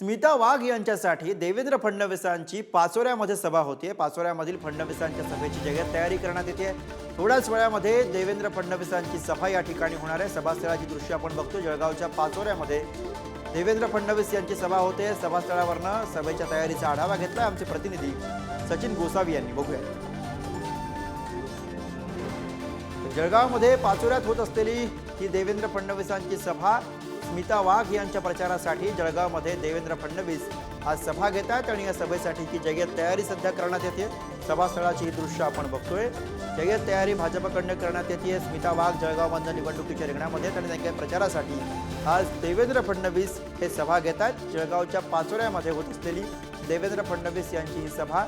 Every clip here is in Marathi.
स्मिता वाघ यांच्यासाठी देवेंद्र फडणवीसांची पाचोऱ्यामध्ये सभा होतीये पाचोऱ्यामधील फडणवीसांच्या सभेची जगात तयारी करण्यात येते. थोड्याच वेळामध्ये देवेंद्र फडणवीसांची सभा या ठिकाणी होणार आहे. सभास्थळाची दृश्य आपण बघतो. जळगावच्या पाचोऱ्यामध्ये देवेंद्र फडणवीस यांची सभा होते. सभास्थळावरनं सभेच्या तयारीचा आढावा घेतला आमचे प्रतिनिधी सचिन गोसावी यांनी. बघूया. जळगावमध्ये पाचोऱ्यात होत असलेली ही देवेंद्र फडणवीसांची सभा स्मिता वाघ यांच्या प्रचारासाठी जळगावमध्ये देवेंद्र फडणवीस आज सभा घेत आहेत आणि या सभेसाठीची जय्यत तयारी सध्या करण्यात येते. सभास्थळाची ही दृश्य आपण बघतोय. जय्यत तयारी भाजपकडनं करण्यात येते स्मिता वाघ जळगावमधल्या निवडणुकीच्या रिंगणामध्ये आणि त्यांच्या प्रचारासाठी. आज देवेंद्र फडणवीस हे सभा घेत आहेत जळगावच्या पाचोऱ्यामध्ये होत असलेली देवेंद्र फडणवीस यांची ही सभा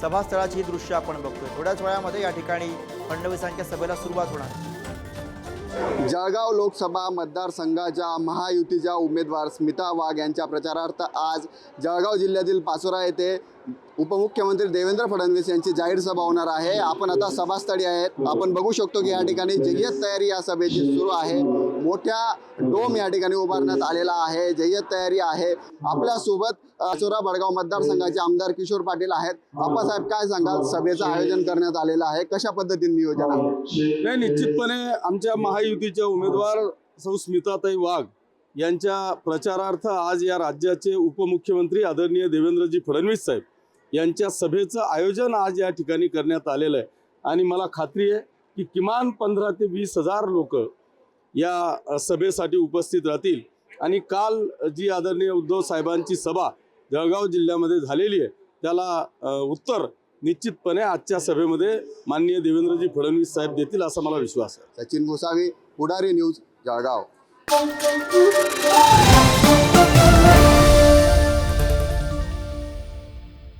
सभास्थळाची ही दृश्य आपण बघतोय. थोड्याच वेळामध्ये या ठिकाणी फडणवीसांच्या सभेला सुरुवात होणार. आहे. जळगाव लोकसभा मतदारसंघाच्या महायुतीच्या उमेदवार स्मिता वाघ यांच्या प्रचारार्थ आज जळगाव जिल्ह्यातील पाचोरा येथे उपमुख्यमंत्री देवेंद्र फडणवीस यांची जाहीर सभा होणार आहे. आपण आता सभास्थळी आहेत. आपण बघू शकतो की या ठिकाणी जय्यत तयारी या सभेची सुरू आहे. मोठ्या डोम या ठिकाणी उभारण्यात आलेला आहे. जय्यत तयारी आहे. आपल्यासोबत चोरा बडगाव मतदारसंघाचे आमदार किशोर पाटील आहेत. आप्पासाहेब काय सांगाल? सभेचं आयोजन करण्यात आलेलं आहे. कशा पद्धतीने नियोजन आहे? नाही निश्चितपणे आमच्या महायुतीच्या उमेदवार सौ स्मिताताई वाघ यांच्या प्रचारार्थ आज या राज्याचे उपमुख्यमंत्री आदरणीय देवेंद्रजी फडणवीस साहेब यांच्या सभेचं आयोजन आज या ठिकाणी करण्यात आलेलं आहे. आणि मला खात्री आहे की किमान पंधरा ते वीस हजार लोक या सभेसाठी उपस्थित राहतील. आणि काल जी आदरणीय उद्धव साहेबांची सभा जळगाव जिल्ह्यामध्ये झालेली आहे त्याला उत्तर निश्चितपणे आजच्या सभेमध्ये माननीय देवेंद्रजी फडणवीस साहेब देतील असा मला विश्वास आहे. सचिन गोसावी पुढारी न्यूज जळगाव.